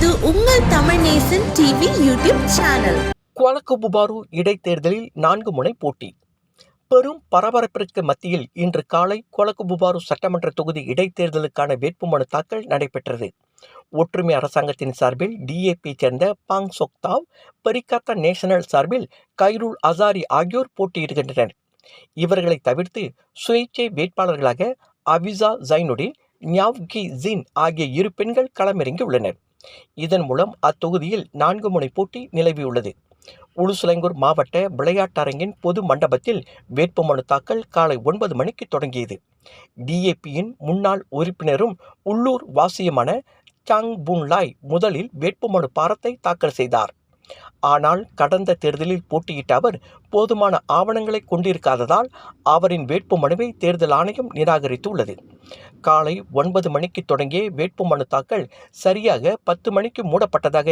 இது உங்கள் Tamil Nesan TV YouTube channel. Kuala Kubu Baru இடைத்தேர்தலில் நான்கு முனை போட்டி. பெரும் பரபரப்பிற்கு மத்தியில் இன்று காலை குவாலகுபுபாரு சட்டமன்ற தொகுதி இடைத்தேர்தலுக்கான வேட்புமனு தாக்கல் நடைபெற்றது. ஒற்றுமை அரசாங்கத்தின் சார்பில் டிஏபி சேர்ந்த பாங் சொக்தாவ் பரிகாத்தா நேஷனல் சார்பில் கைருல் அசாரி ஆகியோர் போட்டியிடுகின்றனர். இவர்களை தவிர்த்து சுயேட்சை வேட்பாளர்களாக அவிசா ஜைனுடின் நியாவ்கி ஜின் ஆகிய இரு பெண்கள் களமிறங்கியுள்ளனர். இதன் மூலம் அத்தொகுதியில் நான்கு முனை போட்டி நிலவியுள்ளது. உளுசுலங்கூர் மாவட்ட விளையாட்டரங்கின் பொது மண்டபத்தில் வேட்புமனு தாக்கல் காலை ஒன்பது மணிக்கு தொடங்கியது. டிஏபியின் முன்னாள் உறுப்பினரும் உள்ளூர் வாசியமான சாங் புன் லாய் முதலில் வேட்புமனு பாரத்தை தாக்கல் செய்தார். ஆனால் கடந்த தேர்தலில் போட்டியிட்ட அவர் போதுமான ஆவணங்களை கொண்டிருக்காததால் அவரின் வேட்புமனுவை தேர்தல் ஆணையம் நிராகரித்துள்ளது. காலை ஒன்பது மணிக்கு தொடங்கிய வேட்புமனு தாக்கல் சரியாக பத்து மணிக்கு மூடப்பட்டதாக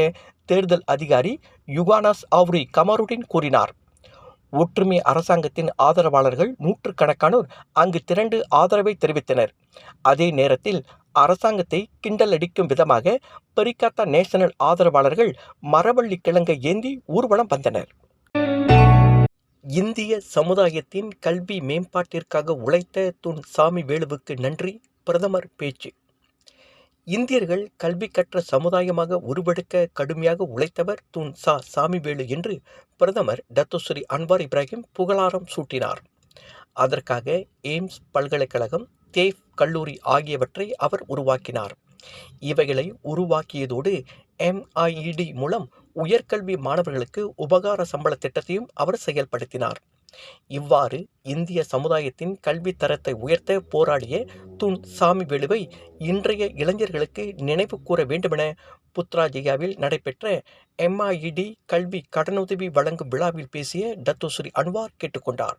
தேர்தல் அதிகாரி யுகானாஸ் ஆவ்ரி கமருடின் கூறினார். ஒற்றுமை அரசாங்கத்தின் ஆதரவாளர்கள் நூற்றுக்கணக்கானோர் அங்கு திரண்டு ஆதரவை தெரிவித்தனர். அதே நேரத்தில் அரசாங்கத்தை கிண்டல் அடிக்கும் விதமாக பரிகாத்தா நேஷனல் ஆதரவாளர்கள் மரவள்ளி கிழங்கை ஏந்தி ஊர்வலம் வந்தனர். இந்திய சமுதாயத்தின் கல்வி மேம்பாட்டிற்காக உழைத்த துன் சாமி வேலுவுக்கு நன்றி பிரதமர் பேச்சு. இந்தியர்கள் கல்வி கற்ற சமுதாயமாக உருவெடுக்க கடுமையாக உழைத்தவர் துன் சா சாமிவேலு என்று பிரதமர் டத்தோஸ்ரீ அன்வார் இப்ராஹிம் புகழாரம் சூட்டினார். அதற்காக எய்ம்ஸ் பல்கலைக்கழகம் தேவ் கல்லூரி ஆகியவற்றை அவர் உருவாக்கினார். இவைகளை உருவாக்கியதோடு எம்ஐஇடி மூலம் உயர்கல்வி மாணவர்களுக்கு உபகார சம்பள திட்டத்தையும் அவர் செயல்படுத்தினார். இவ்வாறு இந்திய சமுதாயத்தின் கல்வி தரத்தை உயர்த்த போராடிய துன் சாமி சாமிவேலுவை இன்றைய இளைஞர்களுக்கு நினைவு கூற வேண்டுமென புத்ராஜயாவில் நடைபெற்ற எம்ஐஇடி கல்வி கடனுதவி வழங்கும் விழாவில் பேசிய டத்துஸ்ரீ அன்வார் கேட்டுக்கொண்டார்.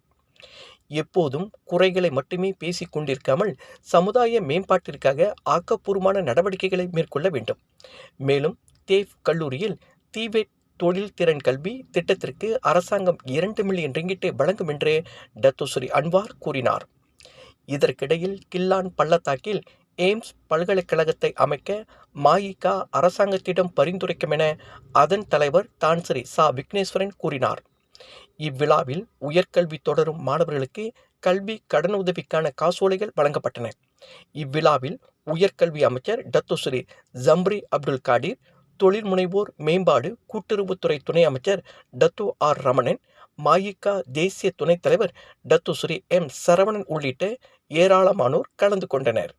எப்போதும் குறைகளை மட்டுமே பேசிக் கொண்டிருக்காமல் சமுதாய மேம்பாட்டிற்காக ஆக்கப்பூர்வமான நடவடிக்கைகளை மேற்கொள்ள வேண்டும். மேலும் தேவ் கல்லூரியில் தீபெட் தொழில் திறன் கல்வி திட்டத்திற்கு அரசாங்கம் இரண்டு மில்லியன் ரிங்கிட்டை வழங்கும் என்று டத்தோஸ்ரீ அன்வார் கூறினார். இதற்கிடையில் கில்லான் பள்ளத்தாக்கில் எய்ம்ஸ் பல்கலைக்கழகத்தை அமைக்க மாயிகா அரசாங்கத்திடம் பரிந்துரைக்கும் என அதன் தலைவர் தான்சிரி சா விக்னேஸ்வரன் கூறினார். இவ்விழாவில் உயர்கல்வி தொடரும் மாணவர்களுக்கு கல்வி கடனுதவிக்கான காசோலைகள் வழங்கப்பட்டன. இவ்விழாவில் உயர்கல்வி அமைச்சர் டத்துஸ்ரீ ஜம்ரி அப்துல் காடிர் தொழில் முனைவோர் மேம்பாடு கூட்டுறவுத்துறை துணை அமைச்சர் டத்து ஆர் ரமணன் மாயிகா தேசிய துணைத் தலைவர் டத்தோஸ்ரீ எம் சரவணன் உள்ளிட்ட ஏராளமானோர் கலந்து கொண்டனர்.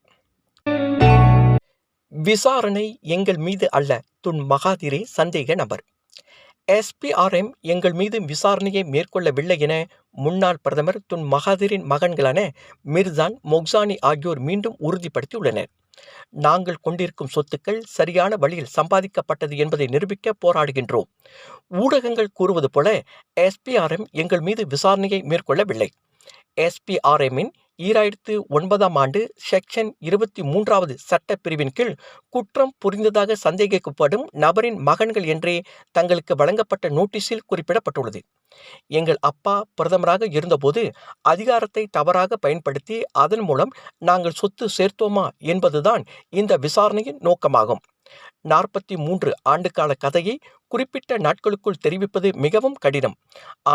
விசாரணை எங்கள் மீது அல்ல துன் மகாதிரே சந்தேக நபர். எஸ்பிஆர்எம் எங்கள் மீது விசாரணையை மேற்கொள்ளவில்லை என முன்னாள் பிரதமர் துன் மகாதிரின் மகன்களான மிர்சான் மொக்சானி ஆகியோர் மீண்டும் உறுதிப்படுத்தியுள்ளனர். நாங்கள் கொண்டிருக்கும் சொத்துக்கள் சரியான வழியில் சம்பாதிக்கப்பட்டது என்பதை நிரூபிக்க போராடுகின்றோம். ஊடகங்கள் கூறுவது போல எஸ்பிஆர்எம் எங்கள் மீது விசாரணையை மேற்கொள்ளவில்லை. எஸ்பிஆர்எம்மின் ஈராயிரத்து ஒன்பதாம் ஆண்டு செக்ஷன் இருபத்தி மூன்றாவது சட்ட பிரிவின் கீழ் குற்றம் புரிந்ததாக சந்தேகிக்கப்படும் நபரின் மகன்கள் என்றே தங்களுக்கு வழங்கப்பட்ட நோட்டீஸில் குறிப்பிடப்பட்டுள்ளது. எங்கள் அப்பா பிரதமராக இருந்தபோது அதிகாரத்தை தவறாக பயன்படுத்தி அதன் மூலம் நாங்கள் சொத்து சேர்த்தோமா என்பதுதான் இந்த விசாரணையின் நோக்கமாகும். நாற்பத்தி மூன்று ஆண்டுகால கதையை குறிப்பிட்ட நாட்களுக்குள் தெரிவிப்பது மிகவும் கடினம்.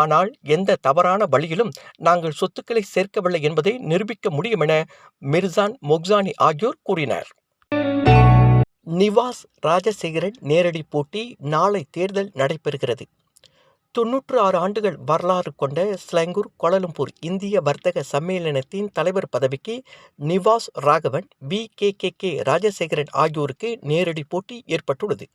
ஆனால் எந்த தவறான வழியிலும் நாங்கள் சொத்துக்களை சேர்க்கவில்லை என்பதை நிரூபிக்க முடியும் என மிர்சான் மொக்சானி ஆகியோர் கூறினர். நிவாஸ் ராஜசேகரன் நேரடி போட்டி நாளை தேர்தல் நடைபெறுகிறது. தொன்னூற்று ஆறு ஆண்டுகள் வரலாறு கொண்ட ஸ்லங்கூர் கோலலம்பூர் இந்திய வர்த்தக சம்மேளனத்தின் தலைவர் பதவிக்கு Nivas Raghavan V. K. K. K. Rajasekaran ஆகியோருக்கு நேரடி போட்டி ஏற்பட்டுள்ளது.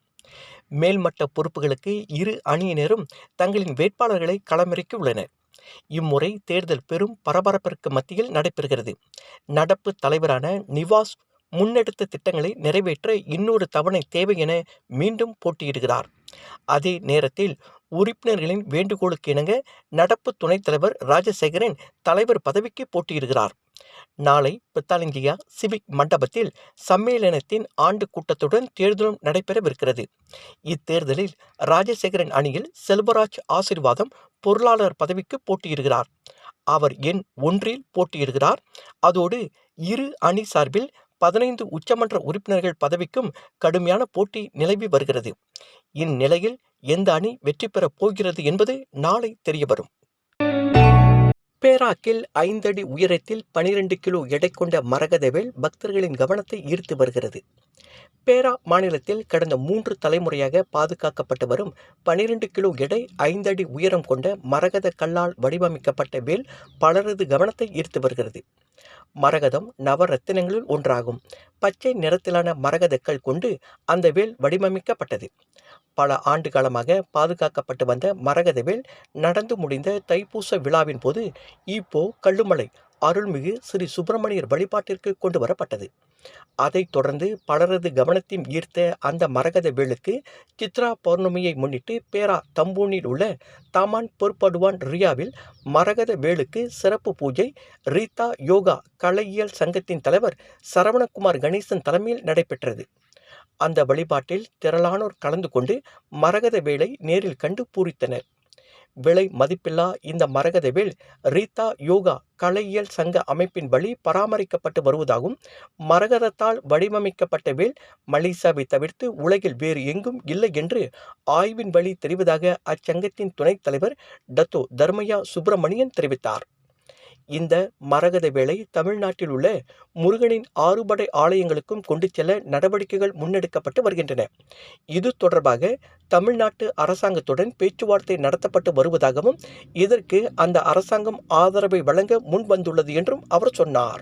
மேல்மட்ட பொறுப்புகளுக்கு இரு அணியினரும் தங்களின் வேட்பாளர்களை களமிறக்கியுள்ளனர். இம்முறை தேர்தல் பெரும் பரபரப்பிற்கு மத்தியில் நடைபெறுகிறது. நடப்பு தலைவரான நிவாஸ் முன்னெடுத்த திட்டங்களை நிறைவேற்ற இன்னொரு தவணை தேவை என மீண்டும் போட்டியிடுகிறார். அதே நேரத்தில் உறுப்பினர்களின் வேண்டுகோளுக்கு இணங்க நடப்பு துணைத் தலைவர் ராஜசேகரன் தலைவர் பதவிக்கு போட்டியிடுகிறார். நாளை பித்தாலிங்கியா சிவிக் மண்டபத்தில் சம்மேளனத்தின் ஆண்டு கூட்டத்துடன் தேர்தலும் நடைபெறவிருக்கிறது. இத்தேர்தலில் ராஜசேகரன் அணியில் செல்வராஜ் ஆசிர்வாதம் பொருளாளர் பதவிக்கு போட்டியிடுகிறார். அவர் எண் ஒன்றில் போட்டியிடுகிறார். அதோடு இரு அணி சார்பில் பதினைந்து உச்சமன்ற உறுப்பினர்கள் பதவிக்கும் கடுமையான போட்டி நிலவி வருகிறது. இந்நிலையில் எந்த அணி வெற்றி பெறப் போகிறது என்பது நாளை தெரியவரும். பேராக்கில் ஐந்தடி உயரத்தில் பனிரெண்டு கிலோ எடை கொண்ட மரகதவேல் பக்தர்களின் கவனத்தை ஈர்த்து வருகிறது. பேரா மாநிலத்தில் கடந்த மூன்று தலைமுறையாக பாதுகாக்கப்பட்டு வரும் பனிரெண்டு கிலோ எடை ஐந்தடி உயரம் கொண்ட மரகத கல்லால் வடிவமைக்கப்பட்ட வேல் பலரது கவனத்தை ஈர்த்து வருகிறது. மரகதம் நவரத்தினங்களில் ஒன்றாகும். பச்சை நிறத்திலான மரகதக்கள் கொண்டு அந்த வேல் வடிவமைக்கப்பட்டது. பல ஆண்டு காலமாக பாதுகாக்கப்பட்டு வந்த மரகத வேல் நடந்து முடிந்த தைப்பூச விழாவின் போது ஈப்போ கல்லுமலை அருள்மிகு ஸ்ரீ சுப்பிரமணியர் வழிபாட்டிற்கு கொண்டு வரப்பட்டது. அதைத் தொடர்ந்து பலரது கவனத்தையும் ஈர்த்த அந்த மரகத வேலுக்கு சித்ரா பௌர்ணமியை முன்னிட்டு பேரா தம்பூனில் உள்ள தாமான் பொறுப்படுவான் ரியாவில் மரகத வேலுக்கு சிறப்பு பூஜை ரீதா யோகா கலையியல் சங்கத்தின் தலைவர் சரவணகுமார் கணேசன் தலைமையில் நடைபெற்றது. அந்த வழிபாட்டில் திரளானோர் கலந்து கொண்டு மரகத வேலை நேரில் கண்டு பூரித்தனர். விலை மதிப்பில்லா இந்த மரகதவேல் ரீதா யோகா கலையியல் சங்க அமைப்பின் வழி பராமரிக்கப்பட்டு வருவதாகவும் மரகதத்தால் வடிவமைக்கப்பட்ட வேல் மலேசியாவை தவிர்த்து உலகில் வேறு எங்கும் இல்லை என்று ஆய்வின் வழி தெரிவதாக அச்சங்கத்தின் துணைத் தலைவர் டத்தோ தர்மையா சுப்பிரமணியன் தெரிவித்தார். இந்த மரகத வேலை தமிழ்நாட்டில் உள்ள முருகனின் ஆறுபடை ஆலயங்களுக்கும் கொண்டு செல்ல நடவடிக்கைகள் முன்னெடுக்கப்பட்டு வருகின்றன. இது தொடர்பாக தமிழ்நாட்டு அரசாங்கத்துடன் பேச்சுவார்த்தை நடத்தப்பட்டு வருவதாகவும் இதற்கு அந்த அரசாங்கம் ஆதரவை வழங்க முன்வந்துள்ளது என்றும் அவர் சொன்னார்.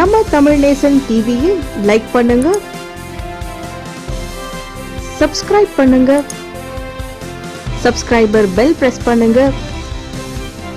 நம்ம தமிழ் நேசன் டிவியை லைக் பண்ணுங்க சப்ஸ்கிரைப் பண்ணுங்க சப்ஸ்கிரைபர் பெல் பிரஸ் பண்ணுங்க.